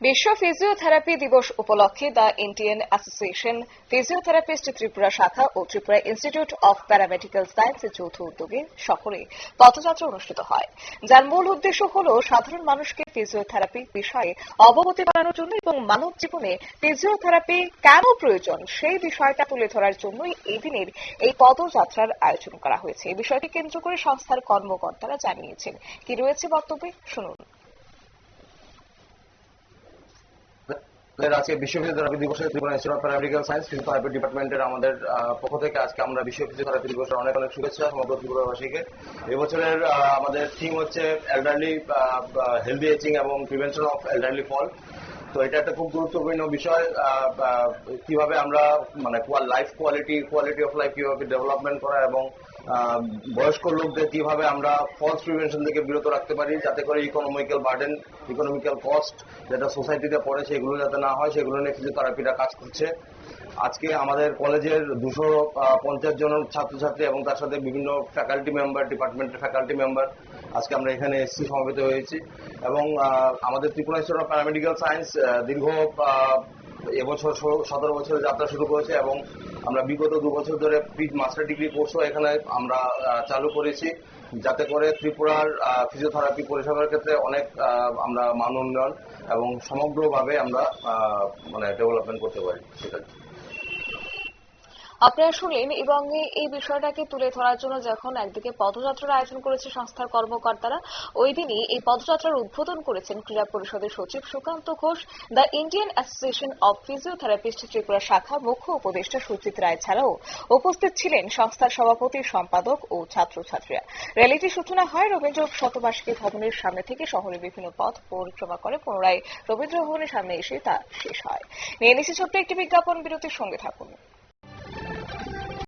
বিশ্ব ফিজিওথেরাপি দিবস উপলক্ষে the Indian association physiotherapist Tripura শাখা ও ত্রিপুরা ইনস্টিটিউট অফ প্যারামেডিক্যাল সায়েন্সের যৌথ উদ্যোগে শহরে পথযাত্রা অনুষ্ঠিত হয়। যার মূল উদ্দেশ্য হল সাধারণ মানুষকে ফিজিওথেরাপি বিষয়ে অবগতি বাড়ানোর জন্য এবং মানব জীবনে ফিজিওথেরাপি কেন প্রয়োজন সেই বিষয়টা তুলে ধরার জন্যই এই দিনের এই পদযাত্রার আয়োজন করা হয়েছে। এই বিষয়কে কেন্দ্র করে সংস্থার কর্মকর্তারা জানিয়েছেন। কি রয়েছে বক্তব্যে? শুনুন। আজকে বিশ্ব ফিজিওথেরাপি দিবসে Tripura institute of paramedical science physiotherapy ডিপার্টমেন্টের আমাদের পক্ষ থেকে আজকে আমরা বিশ্ব ফিজিওথেরাপি দিবসের অনেক অনেক শুভেচ্ছা সমগ্র ত্রিপুরাবাসীকে। এবছরের আমাদের থিম হচ্ছে এল্ডারলি হেলদি এজিং এবং প্রিভেনশন অফ এল্ডারলি ফল তো এটা একটা খুব গুরুত্বপূর্ণ বিষয় কীভাবে আমরা মানে life quality quality of life কীভাবে ডেভেলপমেন্ট করা এবং বয়স্ক লোকদের কীভাবে আমরা ফলস প্রিভেনশন থেকে বিরত রাখতে পারি, যাতে করে ইকোনমিক্যাল বার্ডেন ইকোনমিক্যাল কস্ট যেটা সোসাইটিতে পড়ে সেগুলো যাতে না হয়, সেগুলো নিয়ে ফিজিওথেরাপিটা কাজ করছে। আজকে আমাদের কলেজের দুশো পঞ্চাশ জন ছাত্রছাত্রী এবং তার সাথে বিভিন্ন ফ্যাকাল্টি মেম্বার ডিপার্টমেন্টের ফ্যাকাল্টি মেম্বার আজকে আমরা এখানে এসছি, সমবেত হয়েছি। এবং আমাদের Tripura institute of paramedical science দীর্ঘ এবছর সতেরো বছরের যাত্রা শুরু করেছে এবং আমরা বিগত দু বছর ধরে পিট মাস্টার ডিগ্রি কোর্সও এখানে আমরা চালু করেছি। যাতে করে ত্রিপুরার ফিজিওথেরাপি পরিষেবার ক্ষেত্রে অনেক আমরা মান উন্নয়ন এবং সমগ্রভাবে আমরা মানে ডেভেলপমেন্ট করতে পারি সেটা আপনারা শুনলেন এবং এই বিষয়টাকে তুলে ধরার জন্য যখন একদিকে পদযাত্রার আয়োজন করেছে সংস্থার কর্মকর্তারা, ওই দিনই এই পদযাত্রার উদ্বোধন করেছেন ক্রীড়া পরিষদের সচিব Sukanta Ghosh, the Indian association of physiotherapist Tripura শাখা মুখ্য উপদেষ্টা সুজিত রায় ছাড়াও উপস্থিত ছিলেন সংস্থার সভাপতি সম্পাদক ও ছাত্রছাত্রীরা। র্যালিটির সূচনা হয় রবীন্দ্র শতবার্ষিকী ভবনের সামনে থেকে শহরের বিভিন্ন পথ পরিক্রমা করে, পুনরায় রবীন্দ্র ভবনের সামনে এসে তা শেষ হয়। নিয়ে ছোট্ট একটি বিজ্ঞাপন বিরতির সঙ্গে থাকুন।